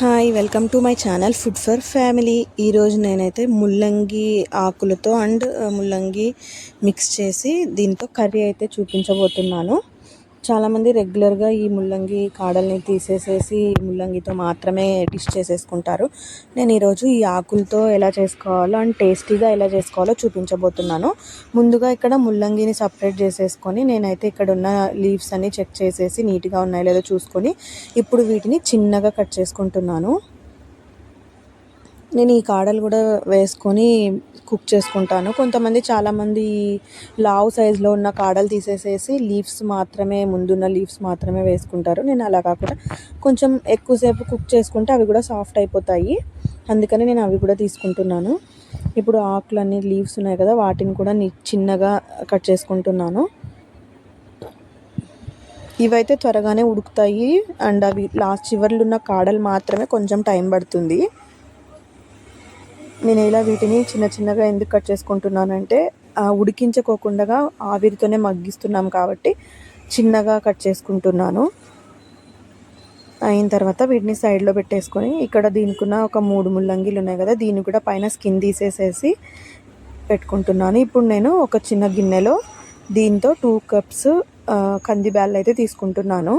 Hi welcome to my channel food for family ఈరోజు నేనైతే ముల్లంగి ఆకులతో అండ్ ముల్లంగి మిక్స్ చేసి దీంతో కర్రీ అయితే చూపించబోతున్నాను. చాలామంది రెగ్యులర్గా ఈ ముల్లంగి కాడల్ని తీసేసేసి ముల్లంగితో మాత్రమే డిష్ చేసేసుకుంటారు. నేను ఈరోజు ఈ ఆకులతో ఎలా చేసుకోవాలో అండ్ టేస్టీగా ఎలా చేసుకోవాలో చూపించబోతున్నాను. ముందుగా ఇక్కడ ముల్లంగిని సపరేట్ చేసేసుకొని నేనైతే ఇక్కడ ఉన్న లీవ్స్ అన్ని చెక్ చేసేసి నీట్గా ఉన్నాయో లేదో చూసుకొని ఇప్పుడు వీటిని చిన్నగా కట్ చేసుకుంటున్నాను. నేను ఈ కాడలు కూడా వేసుకొని కుక్ చేసుకుంటాను. కొంతమంది చాలామంది లావు సైజులో ఉన్న కాడలు తీసేసేసి లీవ్స్ మాత్రమే ముందున్న లీవ్స్ మాత్రమే వేసుకుంటారు. నేను అలా కాకుండా కొంచెం ఎక్కువసేపు కుక్ చేసుకుంటే అవి కూడా సాఫ్ట్ అయిపోతాయి. అందుకని నేను అవి కూడా తీసుకుంటున్నాను. ఇప్పుడు ఆకులన్నీ లీవ్స్ ఉన్నాయి కదా వాటిని కూడా చిన్నగా కట్ చేసుకుంటున్నాను. ఇవైతే త్వరగానే ఉడుకుతాయి. అండ్ అవి లాస్ట్ చివర్లు ఉన్న కాడలు మాత్రమే కొంచెం టైం పడుతుంది. నేను ఇలా వీటిని చిన్న చిన్నగా ఎందుకు కట్ చేసుకుంటున్నానంటే ఉడికించుకోకుండా ఆవిరితోనే మగ్గిస్తున్నాం కాబట్టి చిన్నగా కట్ చేసుకుంటున్నాను. అయిన తర్వాత వీటిని సైడ్లో పెట్టేసుకొని ఇక్కడ దీనికున్న ఒక మూడు ముల్లంగిలు ఉన్నాయి కదా దీన్ని కూడా పైన స్కిన్ తీసేసేసి పెట్టుకుంటున్నాను. ఇప్పుడు నేను ఒక చిన్న గిన్నెలో దీంతో టూ కప్స్ కంది అయితే తీసుకుంటున్నాను.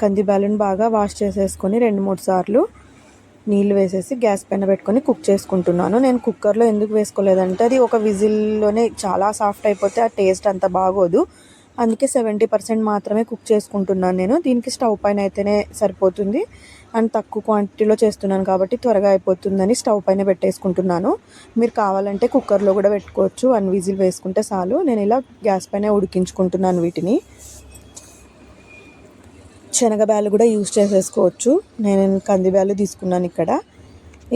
కంది బ్యాలను బాగా వాష్ చేసేసుకొని రెండు మూడు సార్లు నీళ్ళు వేసేసి గ్యాస్ పైన పెట్టుకొని కుక్ చేసుకుంటున్నాను. నేను కుక్కర్లో ఎందుకు వేసుకోలేదంటే అది ఒక విజిల్లోనే చాలా సాఫ్ట్ అయిపోతే ఆ టేస్ట్ అంత బాగోదు. అందుకే సెవెంటీ పర్సెంట్ మాత్రమే కుక్ చేసుకుంటున్నాను నేను. దీనికి స్టవ్ పైన అయితేనే సరిపోతుంది. అండ్ తక్కువ క్వాంటిటీలో చేస్తున్నాను కాబట్టి త్వరగా అయిపోతుందని స్టవ్ పైన పెట్టేసుకుంటున్నాను. మీరు కావాలంటే కుక్కర్లో కూడా పెట్టుకోవచ్చు. వన్ విజిల్ వేసుకుంటే చాలు. నేను ఇలా గ్యాస్ పైన ఉడికించుకుంటున్నాను వీటిని. శనగబ్యాలు కూడా యూస్ చేసేసుకోవచ్చు. నేను కందిబ్యాలు తీసుకున్నాను ఇక్కడ.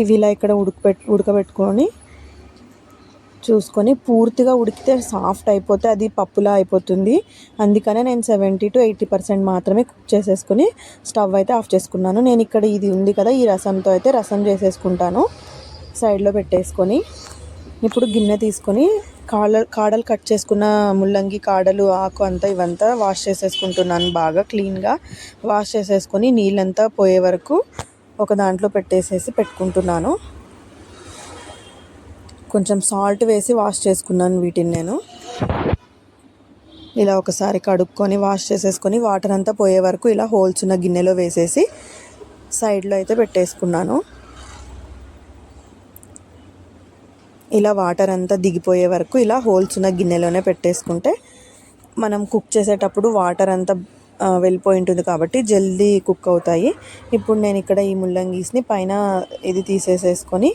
ఇవి ఇలా ఇక్కడ ఉడకబెట్ ఉడకబెట్టుకొని చూసుకొని పూర్తిగా ఉడికితే సాఫ్ట్ అయిపోతే అది పప్పులా అయిపోతుంది. అందుకనే నేను సెవెంటీ టు ఎయిటీ పర్సెంట్ మాత్రమే కుక్ చేసేసుకొని స్టవ్ అయితే ఆఫ్ చేసుకున్నాను. నేను ఇక్కడ ఇది ఉంది కదా ఈ రసంతో అయితే రసం చేసేసుకుంటాను. సైడ్లో పెట్టేసుకొని ఇప్పుడు గిన్నె తీసుకొని కాడ కాడలు కట్ చేసుకున్న ముల్లంగి కాడలు ఆకు అంతా ఇవంతా వాష్ చేసేసుకుంటున్నాను బాగా క్లీన్గా. వాష్ చేసేసుకొని నీళ్ళంతా పోయే వరకు ఒక దాంట్లో పెట్టేసేసి పెట్టుకుంటున్నాను. కొంచెం సాల్ట్ వేసి వాష్ చేసుకున్నాను వీటిని నేను. ఇలా ఒకసారి కడుక్కొని వాష్ చేసేసుకొని వాటర్ అంతా పోయే వరకు ఇలా హోల్స్ ఉన్న గిన్నెలో వేసేసి సైడ్లో అయితే పెట్టేసుకున్నాను. ఇలా వాటర్ అంతా దిగిపోయే వరకు ఇలా హోల్స్ ఉన్న గిన్నెలోనే పెట్టేసుకుంటే మనం కుక్ చేసేటప్పుడు వాటర్ అంతా వెళ్ళిపోయి ఉంటుంది కాబట్టి జల్దీ కుక్ అవుతాయి. ఇప్పుడు నేను ఇక్కడ ఈ ముల్లంగీస్ని పైన ఇది తీసేసేసుకొని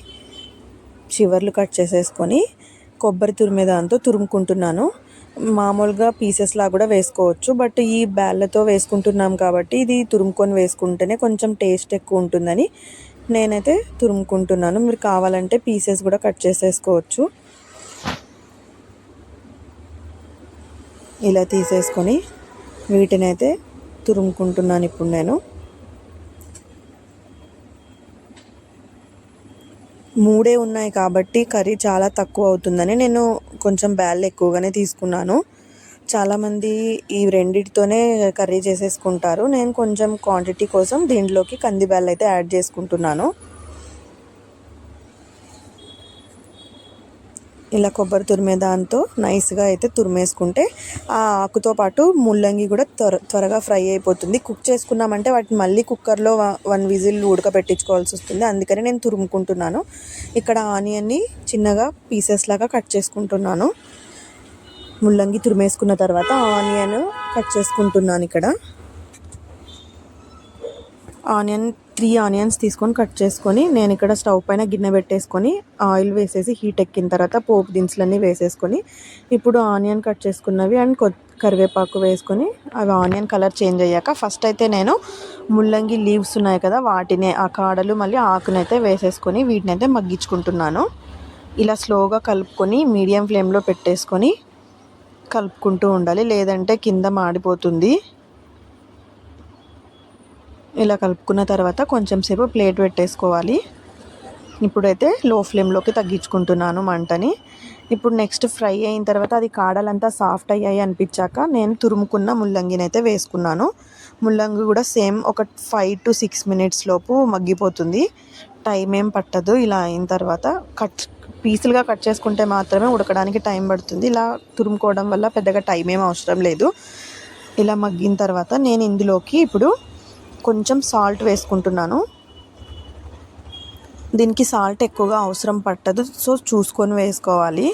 చివర్లు కట్ చేసేసుకొని కొబ్బరి తురిమే దాంతో తురుముకుంటున్నాను. మామూలుగా పీసెస్లా కూడా వేసుకోవచ్చు బట్ ఈ బ్యాళ్ళతో వేసుకుంటున్నాం కాబట్టి ఇది తురుముకొని వేసుకుంటేనే కొంచెం టేస్ట్ ఎక్కువ ఉంటుందని నేనైతే తురుముకుంటున్నాను. మీరు కావాలంటే పీసెస్ కూడా కట్ చేసేసుకోవచ్చు. ఇలా తీసేసుకొని వీటిని అయితే తురుముకుంటున్నాను ఇప్పుడు నేను. మూడే ఉన్నాయి కాబట్టి కర్రీ చాలా తక్కువ అవుతుందని నేను కొంచెం బ్యాల్ ఎక్కువగానే తీసుకున్నాను. చాలామంది ఈ రెండిటితోనే కర్రీ చేసేసుకుంటారు. నేను కొంచెం క్వాంటిటీ కోసం దీంట్లోకి కందిబ్యాలు అయితే యాడ్ చేసుకుంటున్నాను. ఇలా కొబ్బరి తురిమే దాంతో నైస్గా అయితే తురిమేసుకుంటే ఆ ఆకుతో పాటు ముల్లంగి కూడా త్వర త్వరగా ఫ్రై అయిపోతుంది. కుక్ చేసుకున్నామంటే వాటిని మళ్ళీ కుక్కర్లో వన్ విజిల్ ఉడకబెట్టించుకోవాల్సి వస్తుంది. అందుకని నేను తురుముకుంటున్నాను. ఇక్కడ ఆనియన్ని చిన్నగా పీసెస్ లాగా కట్ చేసుకుంటున్నాను. ముల్లంగి తురిమేసుకున్న తర్వాత ఆనియన్ కట్ చేసుకుంటున్నాను ఇక్కడ. ఆనియన్ త్రీ ఆనియన్స్ తీసుకొని కట్ చేసుకొని నేను ఇక్కడ స్టవ్ పైన గిన్నె పెట్టేసుకొని ఆయిల్ వేసేసి హీట్ ఎక్కిన తర్వాత పోపు దినుసులన్నీ వేసేసుకొని ఇప్పుడు ఆనియన్ కట్ చేసుకున్నవి అండ్ కొ కరివేపాకు వేసుకొని అవి ఆనియన్ కలర్ చేంజ్ అయ్యాక ఫస్ట్ అయితే నేను ముల్లంగి లీవ్స్ ఉన్నాయి కదా వాటిని ఆ కాడలు మళ్ళీ ఆకునైతే వేసేసుకొని వీటిని అయితే మగ్గించుకుంటున్నాను. ఇలా స్లోగా కలుపుకొని మీడియం ఫ్లేమ్లో పెట్టేసుకొని కలుపుకుంటూ ఉండాలి. లేదంటే కింద మాడిపోతుంది. ఇలా కలుపుకున్న తర్వాత కొంచెం సేపు ప్లేట్ పెట్టేసుకోవాలి. ఇప్పుడైతే లో ఫ్లేమ్లోకి తగ్గించుకుంటున్నాను మంటని. ఇప్పుడు నెక్స్ట్ ఫ్రై అయిన తర్వాత అది కాడలంతా సాఫ్ట్ అయ్యాయి అనిపించాక నేను తురుముకున్న ముల్లంగిని అయితే వేసుకున్నాను. ముల్లంగి కూడా సేమ్ ఒక ఫైవ్ టు సిక్స్ మినిట్స్ లోపు మగ్గిపోతుంది. టైం ఏం పట్టదు. ఇలా అయిన తర్వాత కట్ పీసులుగా కట్ చేసుకుంటే మాత్రమే ఉడకడానికి టైం పడుతుంది. ఇలా తురుముకోవడం వల్ల పెద్దగా టైం ఏం అవసరం లేదు. ఇలా మగ్గిన తర్వాత నేను ఇందులోకి ఇప్పుడు కొంచెం సాల్ట్ వేసుకుంటున్నాను. దీనికి సాల్ట్ ఎక్కువగా అవసరం పట్టదు. సో చూసుకొని వేసుకోవాలి.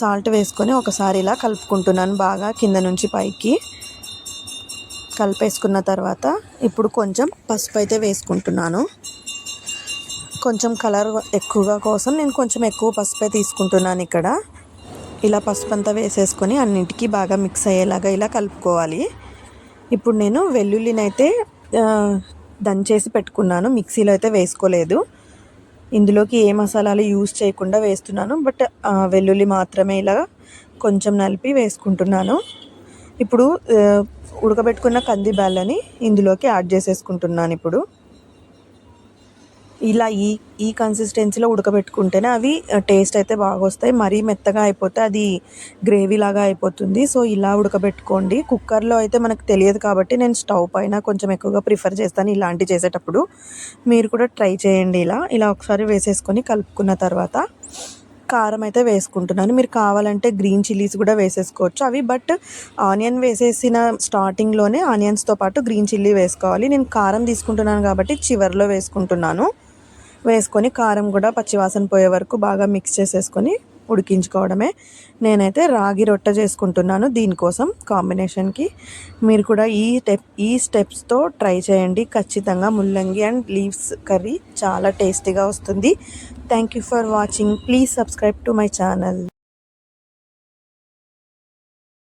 సాల్ట్ వేసుకొని ఒకసారి ఇలా కలుపుకుంటున్నాను బాగా కింద నుంచి పైకి. కలిపేసుకున్న తర్వాత ఇప్పుడు కొంచెం పసుపు అయితే వేసుకుంటున్నాను. కొంచెం కలర్ ఎక్కువగా కోసం నేను కొంచెం ఎక్కువ పసుపే తీసుకుంటున్నాను ఇక్కడ. ఇలా పసుపు అంతా వేసేసుకొని అన్నింటికి బాగా మిక్స్ అయ్యేలాగా ఇలా కలుపుకోవాలి. ఇప్పుడు నేను వెల్లుల్లినైతే దంచేసి పెట్టుకున్నాను. మిక్సీలో అయితే వేసుకోలేదు. ఇందులోకి ఏ మసాలాలు యూజ్ చేయకుండా వేస్తున్నాను. బట్ వెల్లుల్లి మాత్రమే ఇలా కొంచెం నలిపి వేసుకుంటున్నాను. ఇప్పుడు ఉడకబెట్టుకున్న కంది బ్యాళ్ళని ఇందులోకి యాడ్ చేసేసుకుంటున్నాను ఇప్పుడు. ఇలా ఈ ఈ కన్సిస్టెన్సీలో ఉడకబెట్టుకుంటేనే అవి టేస్ట్ అయితే బాగా వస్తాయి మరీ మెత్తగా అయిపోతే అది గ్రేవీ లాగా అయిపోతుంది. సో ఇలా ఉడకబెట్టుకోండి. కుక్కర్లో అయితే మనకు తెలియదు కాబట్టి నేను స్టవ్ పైన కొంచెం ఎక్కువగా ప్రిఫర్ చేస్తాను ఇలాంటివి చేసేటప్పుడు. మీరు కూడా ట్రై చేయండి ఇలా. ఇలా ఒకసారి వేసేసుకొని కలుపుకున్న తర్వాత కారం అయితే వేసుకుంటున్నాను. మీరు కావాలంటే గ్రీన్ చిల్లీస్ కూడా వేసేసుకోవచ్చు. అవి బట్ ఆనియన్ వేసేసిన స్టార్టింగ్లోనే ఆనియన్స్తో పాటు గ్రీన్ చిల్లీ వేసుకోవాలి. నేను కారం తీసుకుంటున్నాను కాబట్టి చివరిలో వేసుకుంటున్నాను. వేసుకొని కారం కూడా పచ్చివాసన పోయే వరకు బాగా మిక్స్ చేసేసుకొని ఉడికించుకోవడమే. నేనైతే రాగి రొట్టె చేసుకుంటున్నాను దీనికోసం కాంబినేషన్కి. మీరు కూడా ఈ స్టెప్ ఈ స్టెప్స్తో ట్రై చేయండి. ఖచ్చితంగా ముల్లంగి అండ్ లీవ్స్ కర్రీ చాలా టేస్టీగా వస్తుంది. Thank you for watching please subscribe to my channel